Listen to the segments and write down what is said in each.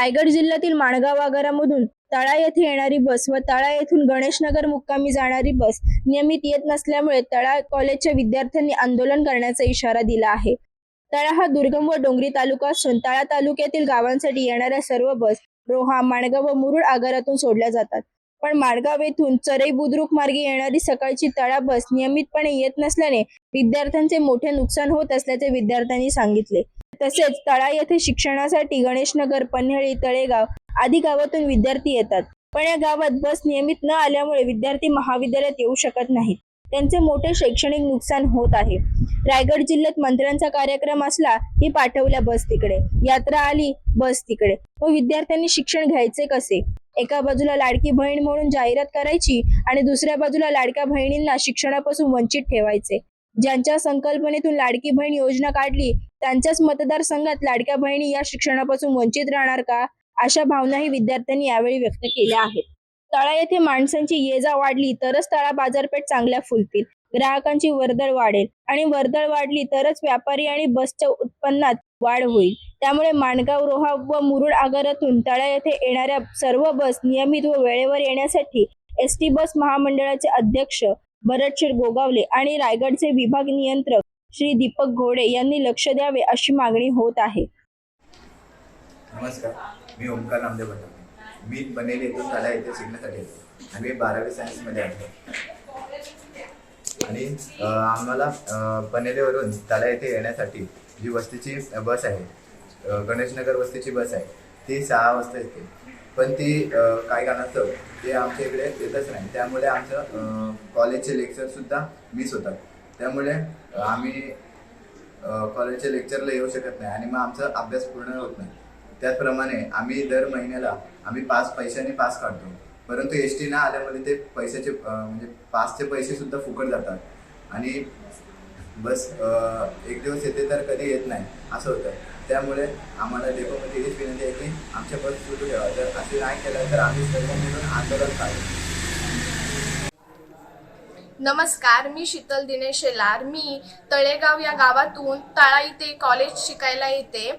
रायगड जिल्ह्यातील माणगाव आगारामधून तळा येथे येणारी बस व तळा येथून गणेशनगर मुक्कामी जाणारी बस नियमित येत नसल्यामुळे तळा कॉलेजच्या विद्यार्थ्यांनी आंदोलन करण्याचा इशारा दिला आहे. तळा हा दुर्गम व डोंगरी तालुका असून तळा तालुक्यातील गावांसाठी येणाऱ्या सर्व बस रोहा माणगाव व मुरुड आगारातून सोडल्या जातात. पण माणगाव येथून चरई बुद्रुक मार्गे येणारी सकाळची तळा बस नियमितपणे येत नसल्याने विद्यार्थ्यांचे मोठे नुकसान होत असल्याचे विद्यार्थ्यांनी सांगितले. तसेच तळा येथे शिक्षणासाठी गणेशनगर पन्हेळी तळेगाव आदी गावातून विद्यार्थी येतात. पण या गावात बस नियमित न आल्यामुळे विद्यार्थी महाविद्यालयात येऊ शकत नाहीत. त्यांचे मोठे शैक्षणिक नुकसान होत आहे. रायगड जिल्ह्यात मंत्र्यांचा कार्यक्रम असला की पाठवल्या बस तिकडे. यात्रा आली बस तिकडे. व विद्यार्थ्यांनी शिक्षण घ्यायचे कसे? एका बाजूला लाडकी बहीण म्हणून जाहिरात करायची आणि दुसऱ्या बाजूला लाडक्या बहिणींना शिक्षणापासून वंचित ठेवायचे. ज्यांच्या संकल्पनेतून लाडकी बहीण योजना काढली त्यांच्याच मतदारसंघात लाडक्या बहिणी या शिक्षणापासून वंचित राहणार का? अशा भावनाही विद्यार्थ्यांनी यावेळी व्यक्त केल्या आहेत. तळा येथे माणसांची ये जा वाढली तरच तळा बाजारपेठ चांगल्या फुलतील. ग्राहकांची वर्दळ वाढेल आणि वर्दळ वाढली तरच व्यापारी आणि बसच्या उत्पन्नात वाढ होईल. त्यामुळे माणगाव रोहा व मुरुड आगारातून तळा येथे येणाऱ्या सर्व बस नियमित व वेळेवर येण्यासाठी एस टी बस महामंडळाचे अध्यक्ष भरतशीर गोगावले आणि रायगडचे विभाग नियंत्रक श्री दीपक घोडे यांनी लक्ष द्यावे अशी मागणी होत आहे. नमस्कार मी ओमकार नामदेव भटाणे मी बनेल येथून तळा येथे शिकण्यासाठी येतो आणि मी बारावी सायन्समध्ये आहे. आणि आम्हाला बनेलेवरून तळा येथे येण्यासाठी जी वस्तीची बस आहे गणेशनगर वस्तीची बस आहे ती सहा वाजता येते. पण ती काय कारणास्तव ते आमच्या इकडे येतच नाही. त्यामुळे आमचं कॉलेजचे लेक्चरसुद्धा मिस होतात. त्यामुळे आम्ही कॉलेजच्या लेक्चरला येऊ शकत नाही आणि मग आमचा अभ्यास पूर्ण होत नाही. त्याचप्रमाणे आम्ही दर महिन्याला आम्ही पास पैशाने पास काढतो. परंतु एस टी न आल्यामुळे ते पैशाचे म्हणजे पासचे पैसे सुद्धा फुकट जातात. आणि बस एक दिवस येते तर कधी येत नाही असं होतं. त्यामुळे आम्हाला डेपोमध्ये हीच विनंती आहे की आमच्या बस सुरू ठेवा. जर असे नाही केलं तर आम्ही सर्व मिळून आंदोलन काढू. नमस्कार मी शीतल दिनेश शेलार. मी तळेगाव या गावातून तळा इथे कॉलेज शिकायला येते.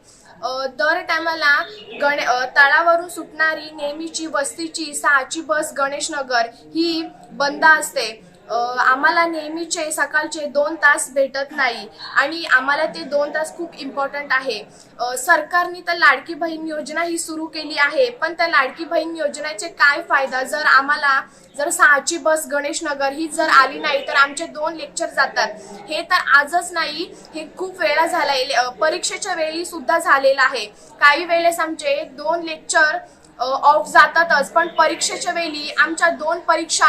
दर टायमाला गणे तळावरून सुटणारी नेहमीची वस्तीची सहाची बस गणेशनगर ही बंद असते. आम्हाला नेहमीचे सकाळचे दोन तास भेटत नाही आणि आम्हाला ते दोन तास खूप इम्पॉर्टंट आहे. सरकारने तर लाडकी बहीण योजना ही सुरू केली आहे पण त्या लाडकी बहीण योजनेचे काय फायदा? जर आम्हाला जर सहाची बस गणेशनगर ही जर आली नाही तर आमचे दोन लेक्चर जातात. हे तर आजच नाही हे खूप वेळा झाला परीक्षेच्या वेळी सुद्धा झालेलं आहे. काही वेळेस आमचे दोन लेक्चर ऑफ जातातच. पण परीक्षेच्या वेळी आमच्या दोन परीक्षा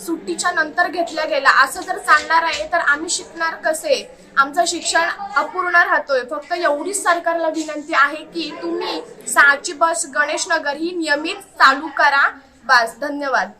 सुट्टीच्या नंतर घेतल्या गेल्या. असं जर चालणार आहे तर आम्ही शिकणार कसे? आमचं शिक्षण अपूर्ण राहतोय. फक्त एवढीच सरकारला विनंती आहे की तुम्ही सहाची बस गणेशनगर ही नियमित चालू करा. बस धन्यवाद.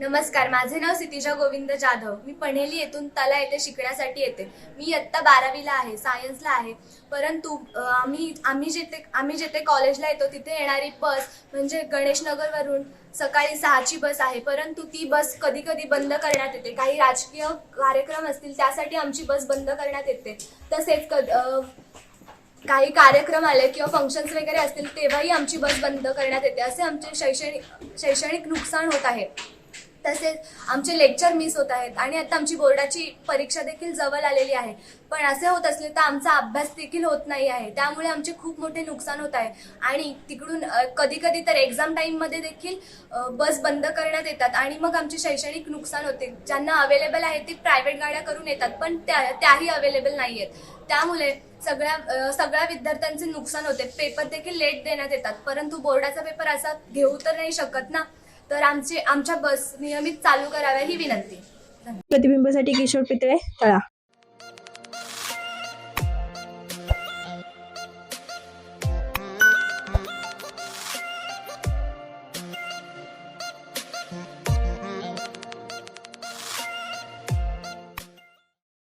नमस्कार माझे नाव सितिजा गोविंद जाधव. मी पणेली येथून तला येथे शिकण्यासाठी येते. मी इयत्ता बारावीला आहे सायन्सला आहे. परंतु आम्ही आम्ही जिथे आम्ही जिथे कॉलेजला येतो तिथे येणारी बस म्हणजे गणेशनगरवरून सकाळी सहाची बस आहे. परंतु ती बस कधी कधी बंद करण्यात येते. काही राजकीय कार्यक्रम असतील त्यासाठी आमची बस बंद करण्यात येते. तसेच कद काही कार्यक्रम आले किंवा फंक्शन्स वगैरे असतील तेव्हाही आमची बस बंद करण्यात येते. असे आमचे शैक्षणिक शैक्षणिक नुकसान होत आहे. तसेच आमचे लेक्चर मिस होत आहेत आणि आता आमची बोर्डाची परीक्षा देखील जवळ आलेली आहे. पण असे होत असले तर आमचा अभ्यास देखील होत नाही आहे. त्यामुळे आमचे खूप मोठे नुकसान होत आहे. आणि तिकडून कधी कधी तर एक्झाम टाईममध्ये देखील बस बंद करण्यात येतात आणि मग आमचे शैक्षणिक नुकसान होते. ज्यांना अवेलेबल आहे ते प्रायव्हेट गाड्या करून येतात पण त्या त्याही अवेलेबल नाही आहेत. त्यामुळे सगळ्या सगळ्या विद्यार्थ्यांचे नुकसान होते. पेपर देखील लेट देण्यात येतात. परंतु बोर्डाचा पेपर असा घेऊ तर नाही शकत ना? तर आमचे आमच्या बस नियमित चालू कराव्या ही विनंती. प्रतिबिंबासाठी किशोर पितळे तळा.